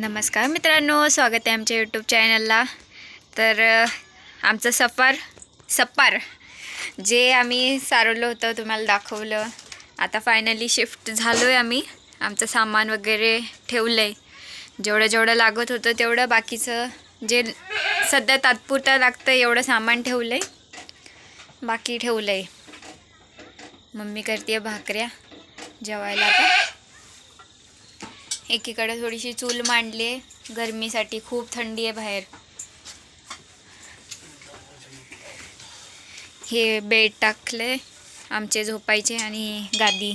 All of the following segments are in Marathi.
नमस्कार मित्रांनो स्वागत आहे आमच्या यूट्यूब चॅनलला तर आमचं सफार सप्पार जे आम्ही सारवलं होतं तुम्हाला दाखवलं. आता फायनली शिफ्ट झालो आहे आम्ही. आमचं सामान वगैरे ठेवलं आहे जेवढं जेवढं लागत होतं तेवढं बाकीचं जे सध्या तात्पुरतं लागतं एवढं सामान ठेवलं आहे बाकी ठेवलं आहे मम्मी करते भाकऱ्या. जेवायला आता. एकीकडे थोडीशी चूल मांडली. आहे गरमीसाठी खूप थंडी आहे बाहेर. हे बेड टाकले आमचे झोपायचे आणि गादी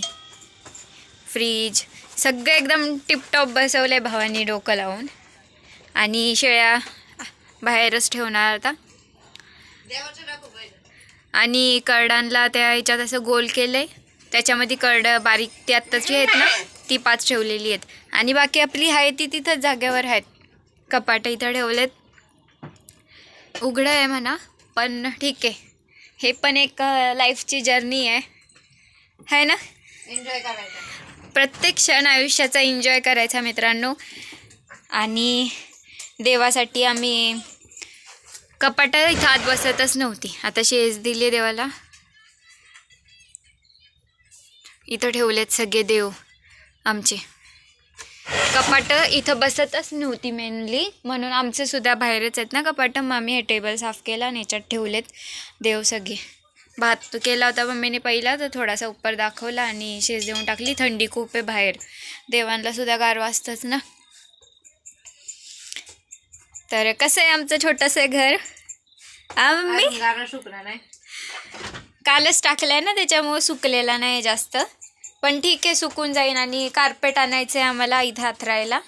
फ्रीज सगळं एकदम टिपटॉप बसवलं आहे भावानी डोकं लावून. आणि शेळ्या बाहेरच ठेवणार आता. आणि करडांना त्या ह्याच्यात असं गोल केलं आहे त्याच्यामध्ये करडं बारीक ती आत्ताची आहेत ना ती पाच ठेवलेली आहेत. आणि बाकी आपली आहे ती तिथंच जागेवर आहेत. कपाटं इथं ठेवलेत. उघडं आहे म्हणा पण ठीक आहे. हे पण एक लाईफची जर्नी आहे. है ना? एन्जॉय करायचा. प्रत्येक क्षण आयुष्याचा एन्जॉय करायचा मित्रांनो. आणि देवासाठी आम्ही कपाटं इथं आत बसतच नव्हती. आता शेज दिली देवाला. इथं ठेवलेत सगळे देव आमचे. कपाटं इथं बसतच नव्हती मेनली म्हणून आमचे सुद्धा बाहेरच आहेत ना कपाटं. मम्मी हे टेबल साफ केला आणि याच्यात ठेवलेत देव सगळे. भात केला होता मम्मीने पहिला तर थोडासा उपर दाखवला आणि शेज देऊन टाकली. थंडी खूप आहे बाहेर. देवांना सुद्धा गार वाजतंच ना. तर कसं आहे आमचं छोटंसं घर? आम्ही मम्मी? नाही. कालच टाकलाय ना त्याच्यामुळे सुकलेला नाही जास्त. पण ठीक आहे सुकून जाईन आणि कार्पेट आणायचं आहे आम्हाला इथं हातरायला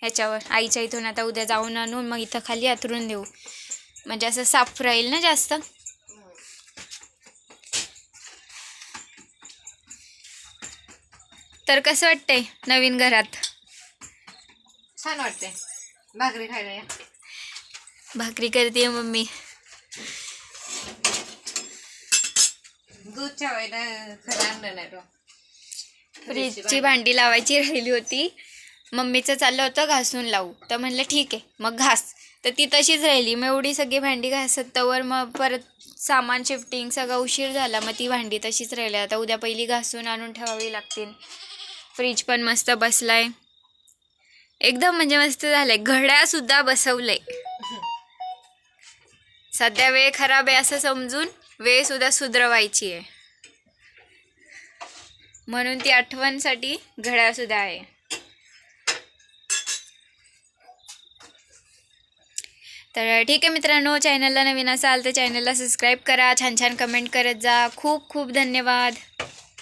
ह्याच्यावर आईच्या इथून आता उद्या जाऊन आणून मग इथं खाली हातरून देऊ. म्हणजे असं साफ राहील ना जास्त. तर कसं वाटतंय नवीन घरात? छान वाटते भाकरी खायला भाकरी करते मम्मी. दूध ठेवायला खरं आणलं नाही तो फ्रीजची भांडी लावायची राहिली होती. मम्मीचं चाललं होतं घासून लावू. तर म्हणलं ठीक आहे मग घास. तर ती तशीच राहिली. मग एवढी सगळी भांडी घासत तवर मग परत सामान शिफ्टिंग सगळं उशीर झाला. मग ती भांडी तशीच राहिली. आता उद्या पहिली घासून आणून ठेवावी लागतील. फ्रीज पण मस्त बसलाय. एकदम म्हणजे मस्त झालंय. घड्यासुद्धा बसवलंय. सध्या वेळ खराब आहे असं समजून वेळसुद्धा सुधरवायची आहे. म्हणून ती आठवणसाठी घड्याळसुद्धा आहे. तर ठीक आहे मित्रांनो चॅनलला नवीन असाल तर चॅनलला सबस्क्राईब करा. छान छान कमेंट करत जा. खूप खूप धन्यवाद.